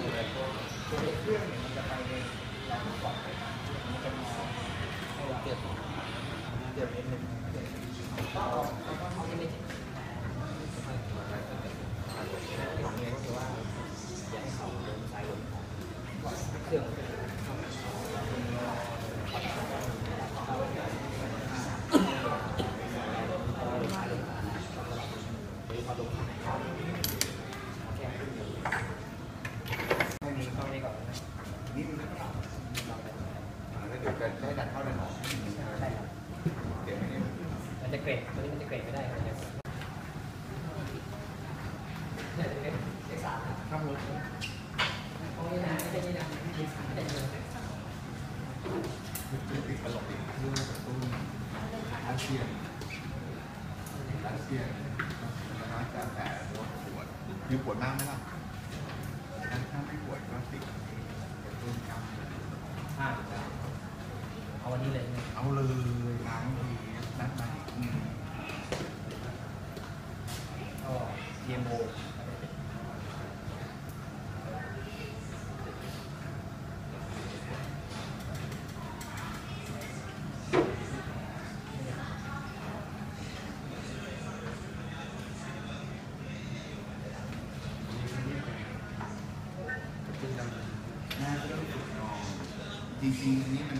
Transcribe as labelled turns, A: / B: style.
A: เครื่องเนี่ยมันจะไปในเราก่อนมันจะมองให้เราเปลี่ยนเปลี่ยนนิดนึงก็เอาก็เขาที่ไม่ติดของเนี่ยก็คือว่าอย่าให้เขาลงสายลงของเครื่องไม่มีเข้านี่ก่อนนะ
B: นิดนึงนะ
A: ลองไป
B: แล้วเดี๋ยวจะได้ดันเข้าดันออก
A: ใช่ครับ
B: เดี๋ยวไม่ได้
A: มัน จะเกรดตัวนี้มันจะเกรดไม่ได้ครับเนี่ยเนี่ยจะเป็นเอกสารครับรถตรงนี้นะไม่ใช่นี่นะไม่ใช่นี่นะ
B: ติดตลกอีกเรื่องกระตุ้นอาเซียนอาเซียนมันน่าจะแต่รถปวดมีปวดมากไหมล่ะถ้าไม่ปวดก็ติดกระตุ้นกล้ามเอ
A: ห้าเอาวันนี้เลยเนี่ย
B: เอาเลยล้างที
A: GMO
B: น่าจะต้องฝึกนอนจริงๆอันนี้มัน